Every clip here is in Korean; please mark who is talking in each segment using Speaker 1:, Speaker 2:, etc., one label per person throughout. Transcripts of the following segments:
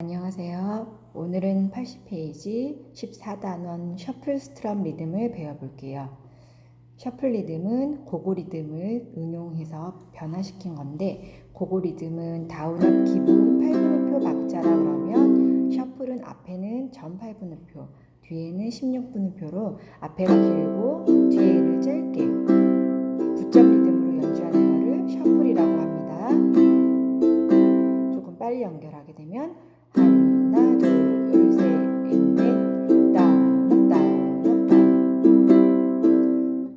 Speaker 1: 안녕하세요. 오늘은 80페이지 14단원 셔플 스트럼 리듬을 배워볼게요. 셔플 리듬은 고고 리듬을 응용해서 변화시킨 건데 고고 리듬은 다운업 기본 8분음표 박자라 그러면 셔플은 앞에는 전 8분음표, 뒤에는 16분음표로 앞에가 길고 뒤에를 짧게 9점 리듬으로 연주하는 거를 셔플이라고 합니다. 조금 빨리 연결하게 되면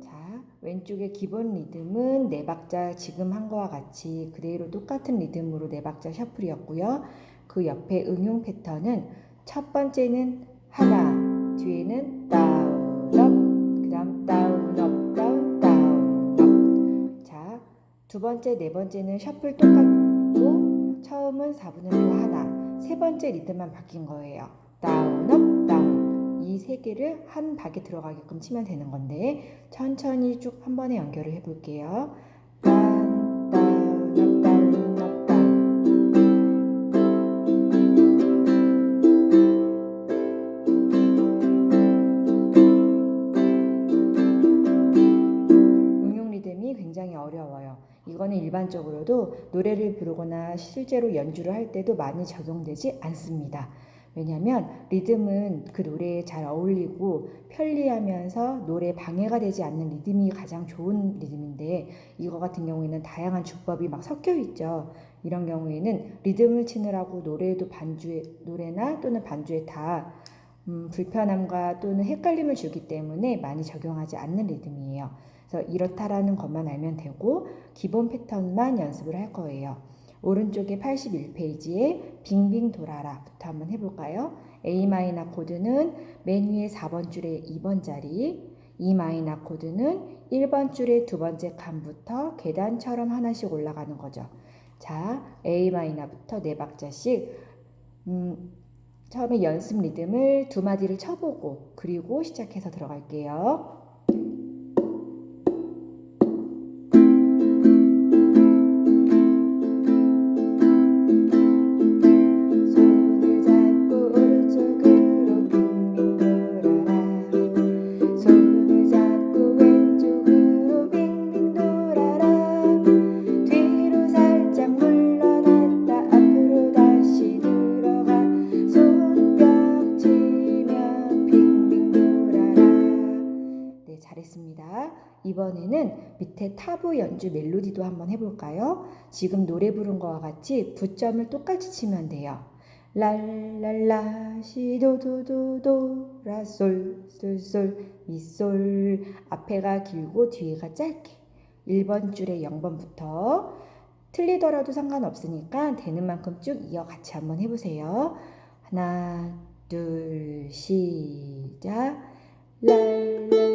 Speaker 1: 자 왼쪽의 기본 리듬은 네 박자 지금 한 거와 같이 그대로 똑같은 리듬으로 네 박자 셔플이었고요. 그 옆에 응용 패턴은 첫 번째는 하나 뒤에는 다운 업 그다음 다운 업 다운 다운 업 자 두 번째 네 번째는 셔플 똑같고 처음은 4분음표 하나 세 번째 리듬만 바뀐 거예요. 다운, 업, 다운. 이 세 개를 한 박에 들어가게끔 치면 되는 건데 천천히 쭉 한 번에 연결을 해볼게요. 다운, 일반적으로도 노래를 부르거나 실제로 연주를 할 때도 많이 적용되지 않습니다. 왜냐하면 리듬은 그 노래에 잘 어울리고 편리하면서 노래 방해가 되지 않는 리듬이 가장 좋은 리듬인데 이거 같은 경우에는 다양한 주법이 막 섞여 있죠. 이런 경우에는 리듬을 치느라고 노래도 반주에 노래나 또는 반주에 다 음, 불편함과 또는 헷갈림을 주기 때문에 많이 적용하지 않는 리듬이에요. 그래서 이렇다라는 것만 알면 되고 기본 패턴만 연습을 할 거예요. 오른쪽에 81페이지에 빙빙 돌아라부터 한번 해볼까요? A 코드는 맨 위에 4번 줄의 2번 자리, E 코드는 1번 줄의 두 번째 칸부터 계단처럼 하나씩 올라가는 거죠. 자, A 마이너부터 네 박자씩 음, 처음에 연습 리듬을 두 마디를 쳐보고 그리고 시작해서 들어갈게요. 밑에 타브 연주 멜로디도 한번 해볼까요? 지금 노래 부른 거와 같이 부점을 똑같이 치면 돼요. 랄랄라 시도도도도 라솔 솔솔 미솔 앞에가 길고 뒤에가 짧게 1번 줄에 0번부터 틀리더라도 상관없으니까 되는 만큼 쭉 이어 같이 한번 해보세요. 하나 둘 시작 랄랄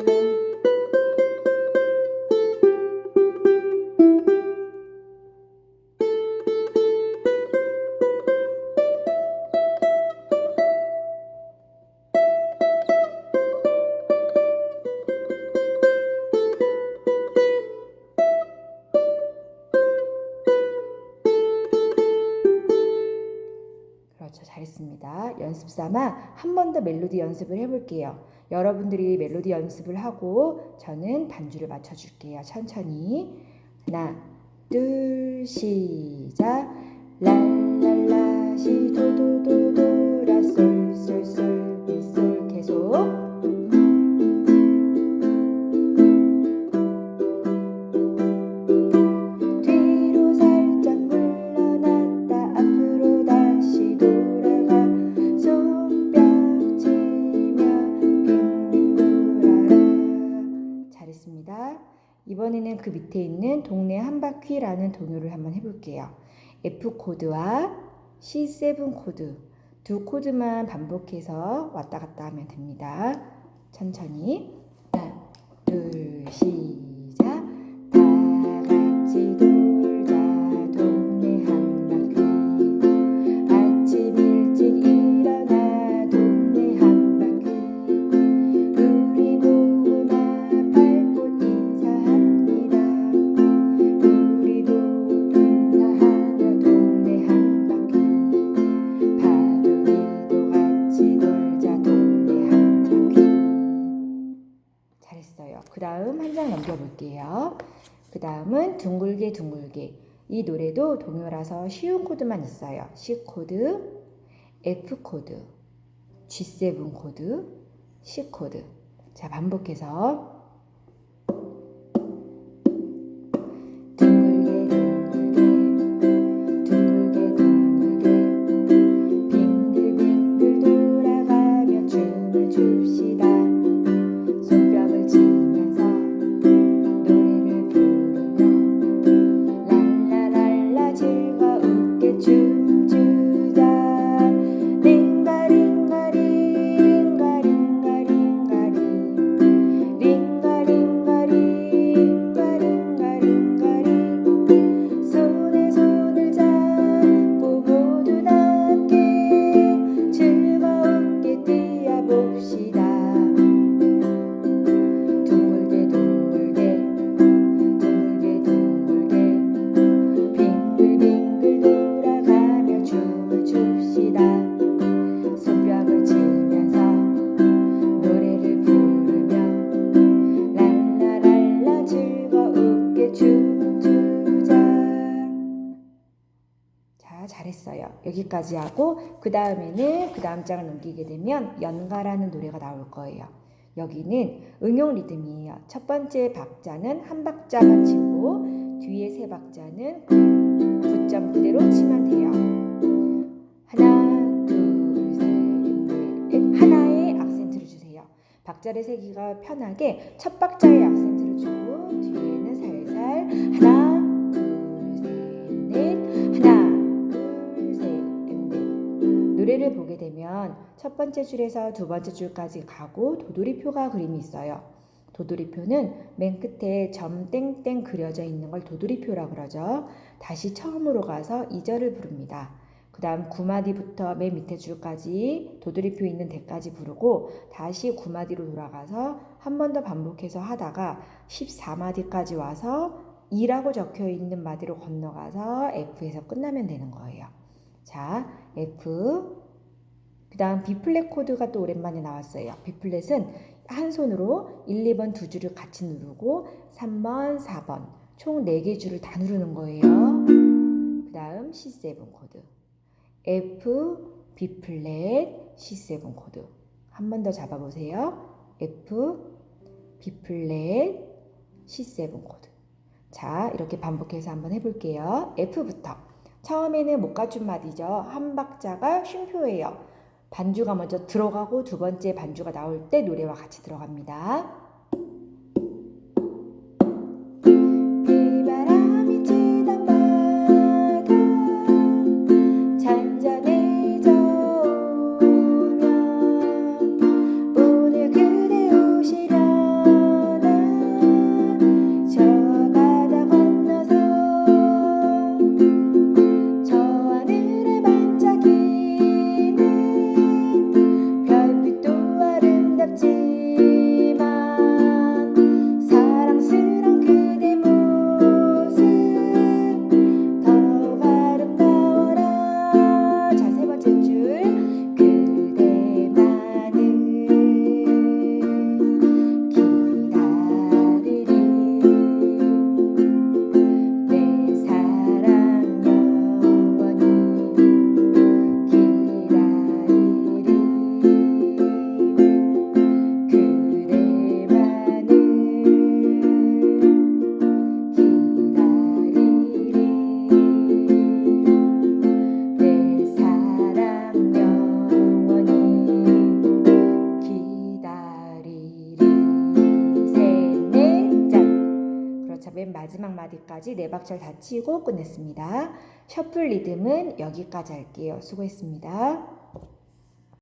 Speaker 1: 잘했습니다. 연습 삼아 한 번 더 멜로디 연습을 해볼게요. 여러분들이 멜로디 연습을 하고 저는 반주를 맞춰줄게요. 천천히. 하나, 둘, 시작. 랄랄라, 시 도 도 도 도, 라, 솔, 솔, 솔, 미, 솔. 계속. 있는 동네 한 바퀴라는 동요를 한번 해볼게요. F 코드와 C7 코드 두 코드만 반복해서 왔다 갔다 하면 됩니다. 천천히 하나 둘시 다음 한 장 넘겨볼게요. 그 다음은 둥글게 둥글게. 이 노래도 동요라서 쉬운 코드만 있어요. C 코드, F 코드, G7 코드, C 코드. 자, 반복해서 여기까지 하고 그 다음에는 그 다음 장을 넘기게 되면 연가라는 노래가 나올 거예요. 여기는 응용 리듬이에요. 첫 번째 박자는 한 박자만 치고 뒤에 세 박자는 9점 그대로 치면 돼요. 하나 둘 셋 넷 하나에 악센트를 주세요. 박자를 세기가 편하게 첫 박자에 악센트를 주고 뒤에 보게 되면 첫 번째 줄에서 두 번째 줄까지 가고 도돌이표가 그림이 있어요. 도돌이표는 맨 끝에 점 땡땡 그려져 있는 걸 도돌이표라 그러죠. 다시 처음으로 가서 2절을 부릅니다. 그 다음 9마디부터 맨 밑에 줄까지 도돌이표 있는 데까지 부르고 다시 9마디로 돌아가서 한 번 더 반복해서 하다가 14마디까지 와서 2라고 적혀 있는 마디로 건너가서 F에서 끝나면 되는 거예요. 자, F. 그 다음 B 플랫 코드가 또 오랜만에 나왔어요. B 플랫은 한 손으로 1, 2번 두 줄을 같이 누르고 3번, 4번 총 4개 줄을 다 누르는 거예요. 그 다음 C7 코드. F, B 플랫, C7 코드. 한 번 더 잡아보세요. F, B 플랫, C7 코드. 자, 이렇게 반복해서 한번 해볼게요. F부터. 처음에는 못 갖춘 마디죠. 한 박자가 쉼표예요. 반주가 먼저 들어가고 두 번째 반주가 나올 때 노래와 같이 들어갑니다. 마지막 마디까지 네 박자를 다 치고 끝냈습니다. 셔플 리듬은 여기까지 할게요. 수고했습니다